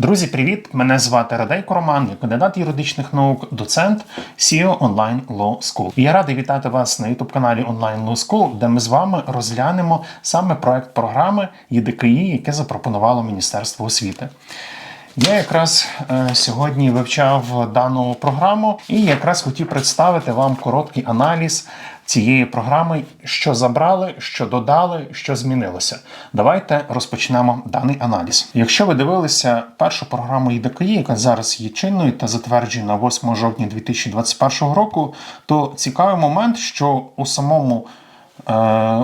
Друзі, привіт! Мене звати Радейко Роман, я кандидат юридичних наук, доцент CEO Online Law School. І я радий вітати вас на youtube каналі Online Law School, де ми з вами розглянемо саме проект програми ЄДКІ, яке запропонувало Міністерство освіти. Я якраз е, сьогодні вивчав дану програму і якраз хотів представити вам короткий аналіз цієї програми, що забрали, що додали, що змінилося. Давайте розпочнемо даний аналіз. Якщо ви дивилися першу програму ЄДКІ, яка зараз є чинною та затверджена 8 жовтня 2021 року, то цікавий момент, що у самому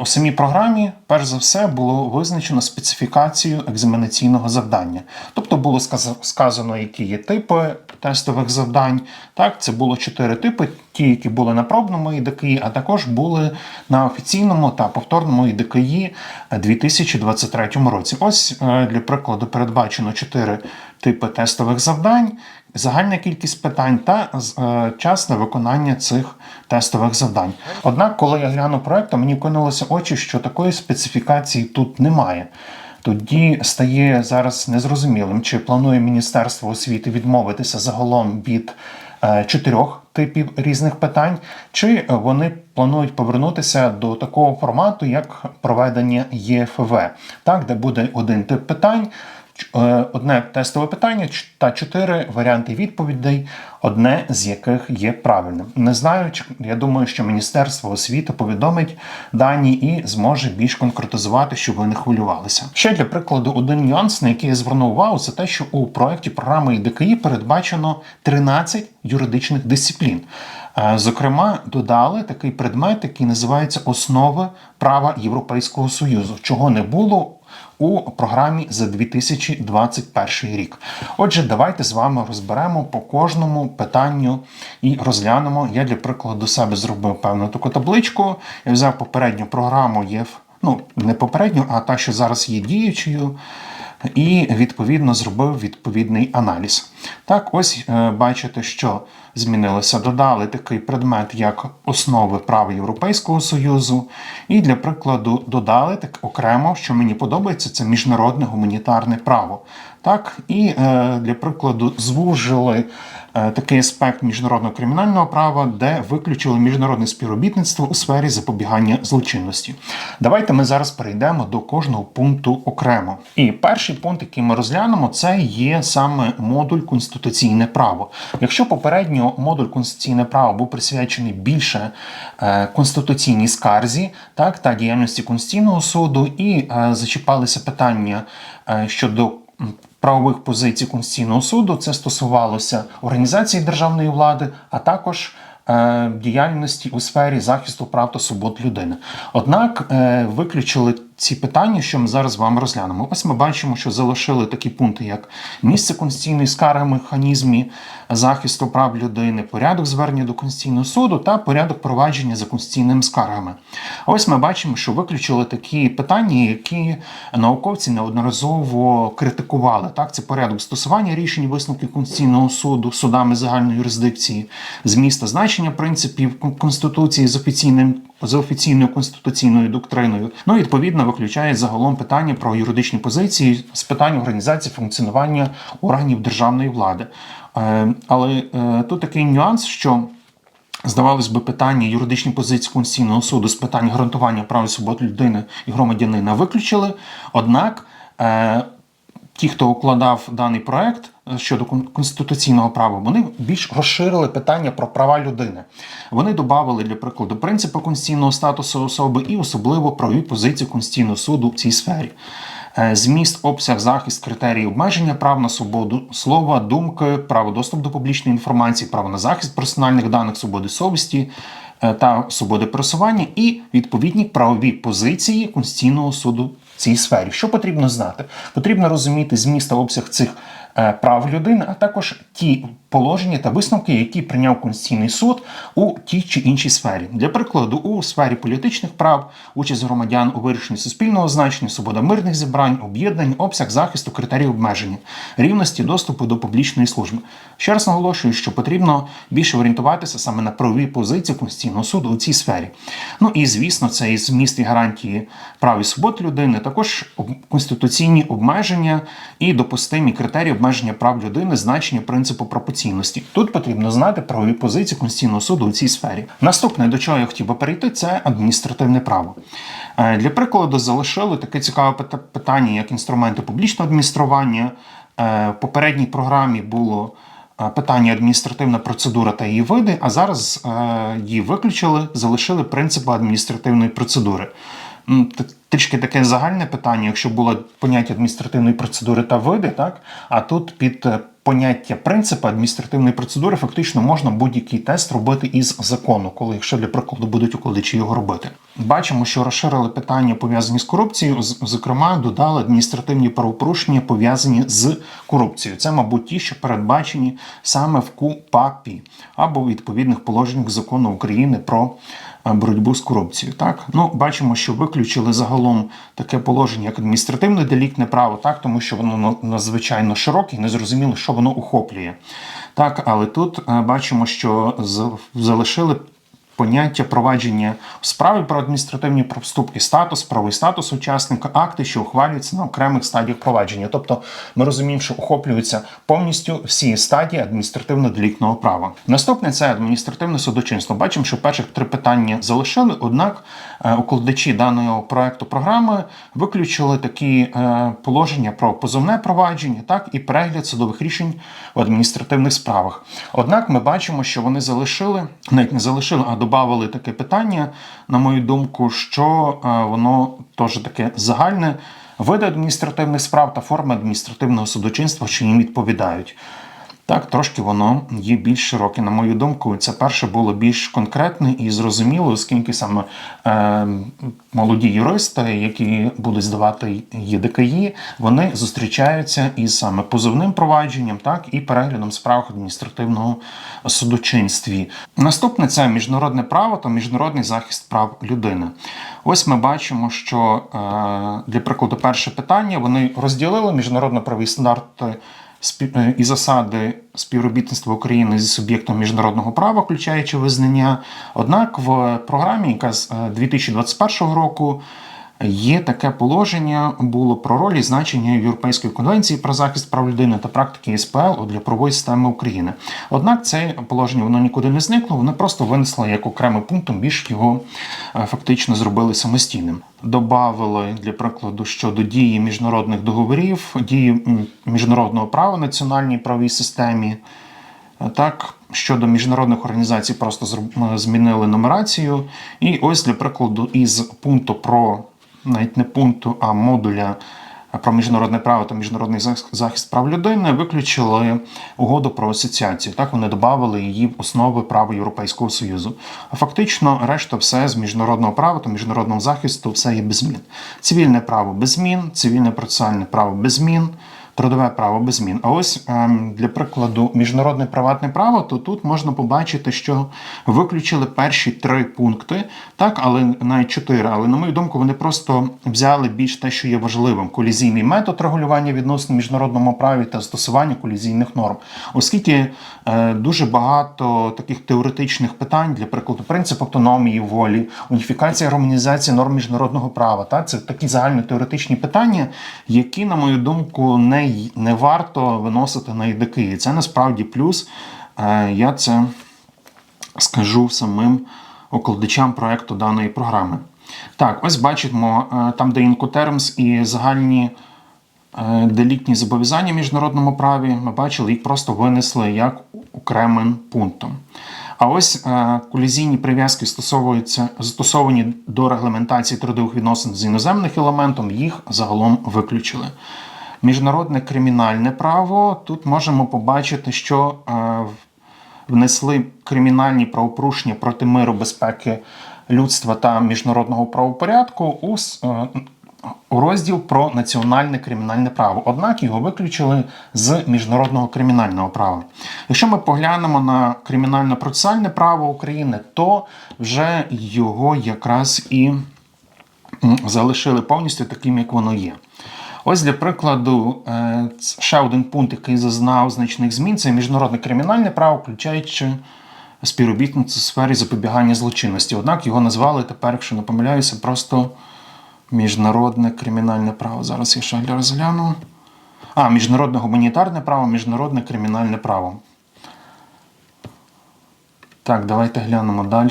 У самій програмі, перш за все, було визначено специфікацію екзаменаційного завдання. Тобто було сказано, які є типи тестових завдань. Так, це було чотири типи: ті, які були на пробному ІДКІ, а також були на офіційному та повторному ІДКІ 2023 році. Ось е, для прикладу передбачено чотири типи тестових завдань, загальна кількість питань та е, час на виконання цих тестових завдань. Однак, коли я глянув проект, мені кинулося очі, що такої специфікації тут немає. Тоді стає зараз незрозумілим, чи планує Міністерство освіти відмовитися загалом від е, чотирьох типів різних питань, чи вони планують повернутися до такого формату, як проведення ЄФВ, так, де буде один тип питань. Е, Одне тестове питання та чотири варіанти відповідей, одне з яких є правильним. Не знаю, я думаю, що Міністерство освіти повідомить дані і зможе більш конкретизувати, щоб ви не хвилювалися. Ще для прикладу, один нюанс, на який я звернув увагу, це те, що у проєкті програми ІДКІ передбачено 13 юридичних дисциплін. Е, Зокрема, додали такий предмет, який називається Основи права Європейського Союзу, чого не було у програмі за 2021 рік. Отже, давайте з вами розберемо по кожному питанню і розглянемо. Я для прикладу себе зробив певну таку табличку. Я взяв попередню програму ЄФ, ну не попередню, а та, що зараз є діючою. І відповідно зробив відповідний аналіз. Так, ось е, бачите, що змінилося. Додали такий предмет, як основи права Європейського Союзу. І для прикладу додали так окремо, що мені подобається, це міжнародне гуманітарне право. Так, і е, для прикладу звужили такий аспект міжнародного кримінального права, де виключили міжнародне співробітництво у сфері запобігання злочинності. Давайте ми зараз перейдемо до кожного пункту окремо. І перший пункт, який ми розглянемо, це є саме модуль конституційне право. Якщо попередньо модуль конституційне право був присвячений більше е, конституційній скарзі, так та діяльності Конституційного суду, і е, зачіпалися питання е, щодо правових позицій Конституційного суду. Це стосувалося організації державної влади, а також е, діяльності у сфері захисту прав та свобод людини. Однак е, виключили ці питання, що ми зараз з вами розглянемо. Ось ми бачимо, що залишили такі пункти, як місце конституційної скарги механізмі захисту прав людини, порядок звернення до Конституційного суду та порядок провадження за конституційними скаргами. Ось ми бачимо, що виключили такі питання, які науковці неодноразово критикували. Так, це порядок стосування рішень висновків Конституційного суду судами загальної юрисдикції, зміст та значення принципів Конституції з офіційним за офіційною конституційною доктриною. Ну і відповідно виключає загалом питання про юридичні позиції з питань організації функціонування органів державної влади. Е, Але е, тут такий нюанс, що Здавалось би, питання юридичні позиції Конституційного суду з питань гарантування прав і свобод людини і громадянина виключили. Однак е, ті, хто укладав даний проект е, щодо кон- конституційного права, вони більш розширили питання про права людини. Вони додали, для прикладу, принципи конституційного статусу особи і особливо правові позиції Конституційного суду в цій сфері. Е, Зміст, обсяг, захист, критерії обмеження прав на свободу слова, думки, право доступу до публічної інформації, право на захист персональних даних, свободи совісті та свободи пересування і відповідні правові позиції Конституційного суду в цій сфері. Що потрібно знати? Потрібно розуміти зміст та обсяг цих е, прав людини, а також ті положення та висновки, які прийняв Конституційний суд у тій чи іншій сфері. Для прикладу, у сфері політичних прав, участь громадян у вирішенні суспільного значення, свобода мирних зібрань, об'єднань, обсяг захисту, критерії обмеження, рівності доступу до публічної служби. Ще раз наголошую, що потрібно більше орієнтуватися саме на правові позиції Конституційного суду у цій сфері. Ну і звісно, це і зміст і гарантії прав і свобод людини, також конституційні обмеження і допустимі критерії обмеження прав людини, значення принципу пропорційності. Тут потрібно знати правові позиції Конституційного суду у цій сфері. Наступне, до чого я хотів би перейти, це адміністративне право. Е, Для прикладу, залишили таке цікаве питання, як інструменти публічного адміністрування. Е, В попередній програмі було е, питання адміністративна процедура та її види, а зараз її виключили, залишили принципи адміністративної процедури. Т- Трішки таке загальне питання, якщо було поняття адміністративної процедури та види, так а тут під е, поняття принципу адміністративної процедури фактично можна будь-який тест робити із закону, коли якщо для прикладу будуть укладачі його робити. Бачимо, що розширили питання пов'язані з корупцією. Зокрема, додали адміністративні правопорушення пов'язані з корупцією. Це, мабуть, ті, що передбачені саме в КУПАПі або відповідних положеннях закону України про боротьбу з корупцією. Так, ну бачимо, що виключили загалом таке положення, як адміністративне деліктне право, так тому що воно надзвичайно широке і незрозуміло, що воно охоплює. Так, але тут е, бачимо, що залишили поняття провадження в справі про адміністративні проступки, статус, правовий статус учасника, акти, що ухвалюються на окремих стадіях провадження. Тобто ми розуміємо, що охоплюються повністю всі стадії адміністративно-деліктного права. Наступне це адміністративне судочинство. Бачимо, що перших три питання залишили, однак е, укладачі даного проекту програми виключили такі е, положення про позовне провадження, так і перегляд судових рішень в адміністративних справах. Однак ми бачимо, що вони залишили, навіть не залишили, а додали таке питання, на мою думку, що е, воно теж таке загальне. Види адміністративних справ та форми адміністративного судочинства, що їм відповідають. Так, трошки воно є більш широке. На мою думку, це перше було більш конкретне і зрозуміло, оскільки саме е, молоді юристи, які будуть здавати ЄДКІ, вони зустрічаються із саме позовним провадженням, так і переглядом справ адміністративного судочинстві. Наступне це міжнародне право та міжнародний захист прав людини. Ось ми бачимо, що е, для прикладу, перше питання вони розділили міжнародно-праві стандарти і засади співробітництва України зі суб'єктом міжнародного права, включаючи визнання. Однак в програмі, яка з е, 2021 року. Є таке положення було про роль і значення Європейської конвенції про захист прав людини та практики СПЛ для правової системи України. Однак це положення воно нікуди не зникло, воно просто винесло як окремий пунктом, більш його е, фактично зробили самостійним. Добавили для прикладу щодо дії міжнародних договорів, дії міжнародного права національній правовій системі. Так, щодо міжнародних організацій, просто змінили нумерацію. І ось для прикладу, із пункту про навіть не пункту, а модуля про міжнародне право та міжнародний захист прав людини виключили угоду про асоціацію. Так вони додали її в основи права Європейського Союзу. А фактично, решта все з міжнародного права та міжнародного захисту все є без змін. Цивільне право без змін, цивільне процесуальне право без змін. Трудове право без змін. А ось ем, для прикладу міжнародне приватне право, то тут можна побачити, що виключили перші три пункти, так, але навіть чотири. Але на мою думку, вони просто взяли більш те, що є важливим: колізійний метод регулювання відносно в міжнародному праві та застосування колізійних норм, оскільки е, дуже багато таких теоретичних питань, для прикладу, принцип автономії волі, уніфікація гармонізація норм міжнародного права. Так, це такі загальнотеоретичні питання, які, на мою думку, не, не варто виносити на ЄДК. І це насправді плюс. Е, Я це скажу самим укладачам проекту даної програми. Так, ось бачимо, е, там, де Incoterms і загальні е, деліктні зобов'язання в міжнародному праві, ми бачили, їх просто винесли як окремим пунктом. А ось колізійні прив'язки застосовані до регламентації трудових відносин з іноземних елементом, їх загалом виключили. Міжнародне кримінальне право тут можемо побачити, що е, внесли кримінальні правопорушення проти миру, безпеки людства та міжнародного правопорядку е, у розділ про національне кримінальне право. Однак його виключили з міжнародного кримінального права. Якщо ми поглянемо на кримінально-процесуальне право України, то вже його якраз і залишили повністю таким, як воно є. Ось для прикладу, е, ще один пункт, який зазнав значних змін, це міжнародне кримінальне право, включаючи співробітництво у сфері запобігання злочинності. Однак його назвали тепер, якщо не помиляюся, просто Міжнародне кримінальне право. Зараз я ще розгляну. А, міжнародне гуманітарне право, міжнародне кримінальне право. Так, давайте глянемо далі.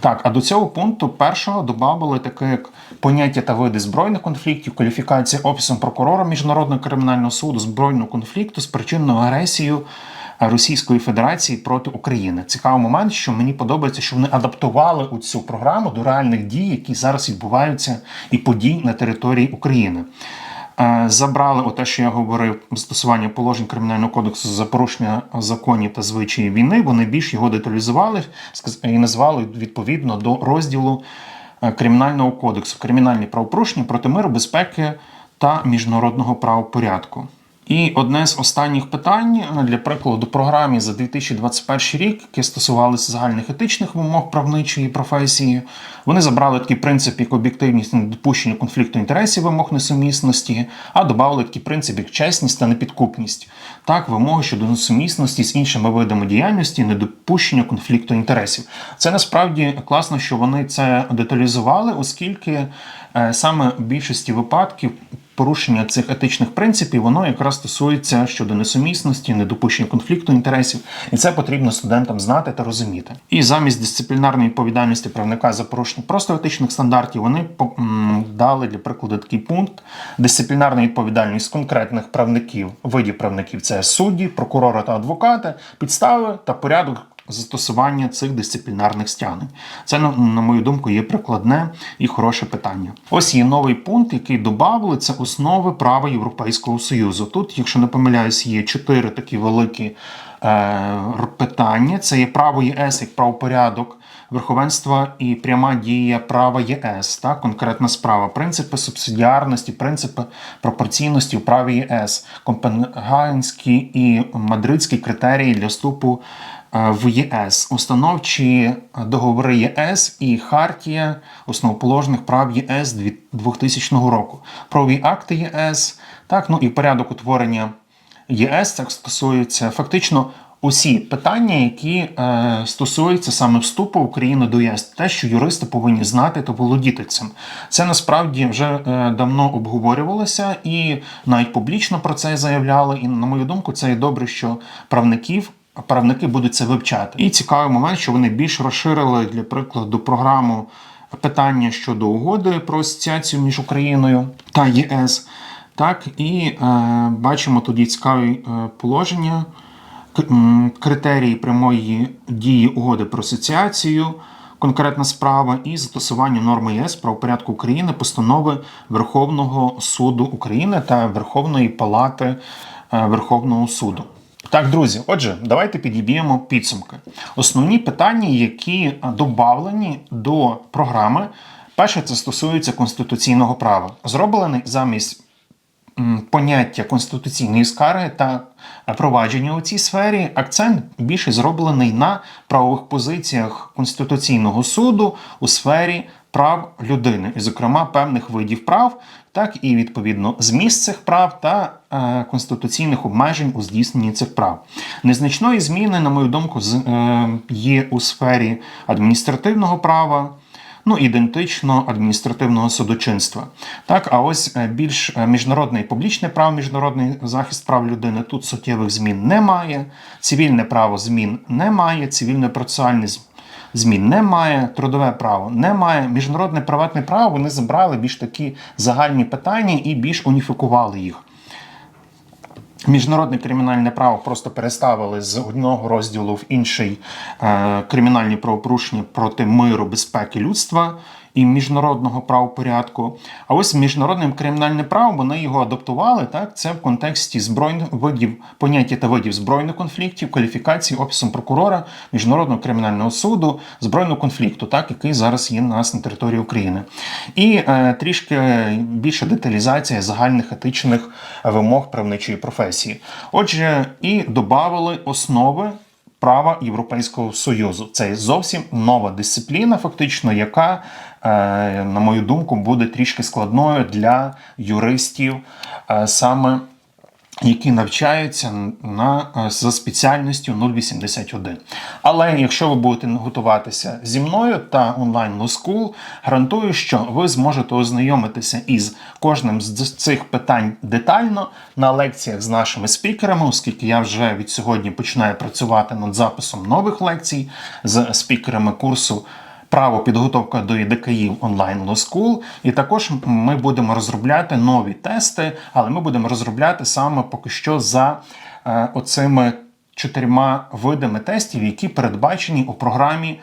Так, а до цього пункту першого додали таке як поняття та види збройних конфліктів, кваліфікація Офісом прокурора Міжнародного кримінального суду збройного конфлікту з причинною агресією Російської Федерації проти України. Цікавий момент, що мені подобається, що вони адаптували у цю програму до реальних дій, які зараз відбуваються, і подій на території України. Е, Забрали те, що я говорив, застосування положень кримінального кодексу за порушення законів та звичаїв війни. Вони більш його деталізували і назвали відповідно до розділу е, кримінального кодексу кримінальні правопорушення проти миру, безпеки та міжнародного правопорядку. І одне з останніх питань е, для прикладу програмі за 2021 рік, яке стосувалися загальних етичних вимог правничої професії, вони забрали такий принцип як об'єктивність недопущення конфлікту інтересів вимог несумісності, а додали такий принцип як чесність та непідкупність. Так, вимоги щодо несумісності з іншими видами діяльності, недопущення конфлікту інтересів. Це насправді класно, що вони це деталізували, оскільки саме в більшості випадків порушення цих етичних принципів, воно якраз стосується щодо несумісності, недопущення конфлікту інтересів, і це потрібно студентам знати та розуміти. І замість дисциплінарної відповідальності правника за порушення просто етичних стандартів, вони дали для прикладу такий пункт: дисциплінарна відповідальність конкретних правників, видів правників це судді, прокурори та адвокати, підстави та порядок застосування цих дисциплінарних стягнень. Це, на, мою думку, є прикладне і хороше питання. Ось є новий пункт, який додали, це основи права Європейського Союзу. Тут, якщо не помиляюсь, є чотири такі великі е, питання. Це є право ЄС як правопорядок. Верховенство і пряма дія права ЄС, так, конкретна справа, принципи субсидіарності, принципи пропорційності у праві ЄС, Копенгагенські і мадридські критерії для вступу в ЄС, установчі договори ЄС і Хартія основоположних прав ЄС дві- 2000 року, правові акти ЄС, так, ну і порядок утворення ЄС так стосується фактично усі питання, які е, стосуються саме вступу України до ЄС, те, що юристи повинні знати та володіти цим. Це насправді вже е, давно обговорювалося і навіть публічно про це заявляли. І на мою думку, це і добре, що правників. Правники будуть це вивчати. І цікавий момент, що вони більш розширили для прикладу програму питання щодо угоди про асоціацію між Україною та ЄС. Так, і е, бачимо тоді цікаві е, положення, критерії прямої дії угоди про асоціацію, конкретна справа і застосування норми ЄС про порядку України, постанови Верховного суду України та Верховної Палати е, Верховного суду. Так, друзі, отже, давайте підіб'ємо підсумки. Основні питання, які додавлені до програми, перше, це стосується конституційного права. Зроблений замість поняття конституційної скарги та провадження у цій сфері, акцент більше зроблений на правових позиціях Конституційного суду у сфері прав людини, і, зокрема, певних видів прав, так і відповідно зміст цих прав та е, конституційних обмежень у здійсненні цих прав. Незначної зміни, на мою думку, з- е, є у сфері адміністративного права. Ну, ідентично адміністративного судочинства. Так, а ось е, більш е, міжнародне і публічне право, міжнародний захист прав людини тут суттєвих змін немає. Цивільне право змін немає, цивільне процесуальне з- змін немає, трудове право немає. Міжнародне приватне право вони забрали більш такі загальні питання і більш уніфікували їх. Міжнародне кримінальне право просто переставили з одного розділу в інший е, кримінальні правопорушення проти миру, безпеки людства і міжнародного правопорядку. А ось міжнародним кримінальним правом вони його адаптували. Так, це в контексті збройних видів поняття та видів збройних конфліктів, кваліфікації офісом прокурора міжнародного кримінального суду збройного конфлікту, так який зараз є у нас на території України, і е, трішки більша деталізація загальних етичних вимог правничої професії. Отже, і додали основи. Права Європейського Союзу. Це зовсім нова дисципліна, фактично, яка, е, на мою думку, буде трішки складною для юристів е, саме які навчаються на, е, за спеціальністю 081. Але якщо ви будете готуватися зі мною та онлайн School, гарантую, що ви зможете ознайомитися із кожним з цих питань детально на лекціях з нашими спікерами, оскільки я вже від сьогодні починаю працювати над записом нових лекцій з спікерами курсу. Право підготовка до ІДКІ онлайн Law School. І також ми будемо розробляти нові тести, але ми будемо розробляти саме поки що за е, оцими чотирма видами тестів, які передбачені у програмі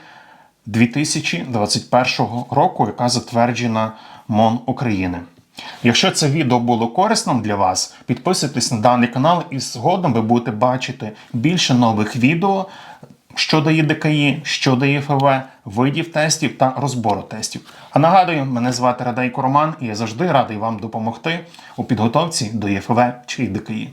2021 року, яка затверджена МОН України. Якщо це відео було корисним для вас, підписуйтесь на даний канал і згодом ви будете бачити більше нових відео щодо що дає ЄФВ, видів тестів та розбору тестів. А нагадую, мене звати Радайко Роман, і я завжди радий вам допомогти у підготовці до ЄФВ чи ЄДКІ.